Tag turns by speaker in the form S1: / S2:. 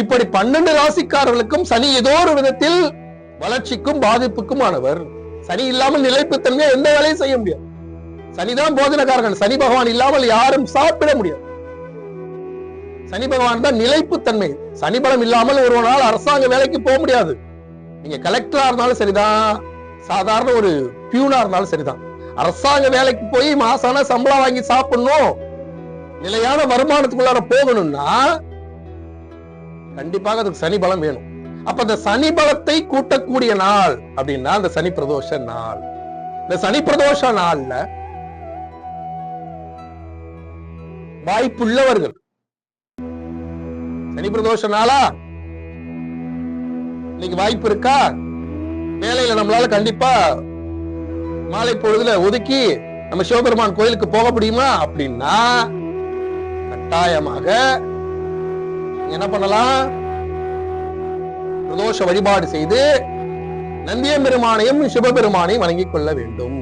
S1: இப்படி பன்னெண்டு ராசிக்காரர்களுக்கும் சனி ஏதோ ஒரு விதத்தில் வளர்ச்சிக்கும் பாதிப்புக்கும் ஆனவர் சனி இல்லாமல் நிலைப்புத்தன்மையா எந்த வேலையும் செய்ய முடியாது. சனிதான் போதனக்காரகன் சனி பகவான் இல்லாமல் யாரும் சாப்பிட முடியாது. சனி பகவான் தான் நிலைப்புத்தன்மை சனி பலம் இல்லாமல் ஒரு நாள் அரசாங்க வேலைக்கு போக முடியாது. நீங்க கலெக்டரா இருந்தாலும் சரிதான். சாதாரண ஒரு பியூனா இருந்தாலும் சரிதான். அரசாங்க வேலைக்கு போய் மாசான சம்பளம் வாங்கி சாப்பிடணும். நிலையான வருமானத்துக்குள்ளார போகணும்னா கண்டிப்பாக அதுக்கு சனி பலம் வேணும். அப்ப அந்த சனி பலத்தை கூட்டக்கூடிய நாள் அப்படின்னா அந்த சனி பிரதோஷ நாள். இந்த சனி பிரதோஷ நாள்ல வாய்ப்புள்ளவர்கள். சனி பிரதோஷ நாளா? இன்னைக்கு வாய்ப்பு இருக்கா? வேலையில நம்மளால கண்டிப்பா மாலை பொழுதுல ஒதுக்கி நம்ம சிவபெருமான் கோயிலுக்கு போக முடியுமா? அப்படின்னா கட்டாயமாக என்ன பண்ணலாம்? பிரதோஷ வழிபாடு செய்து நந்தியம் பெருமானையும் சிவபெருமானையும் வணங்கிக் கொள்ள வேண்டும்.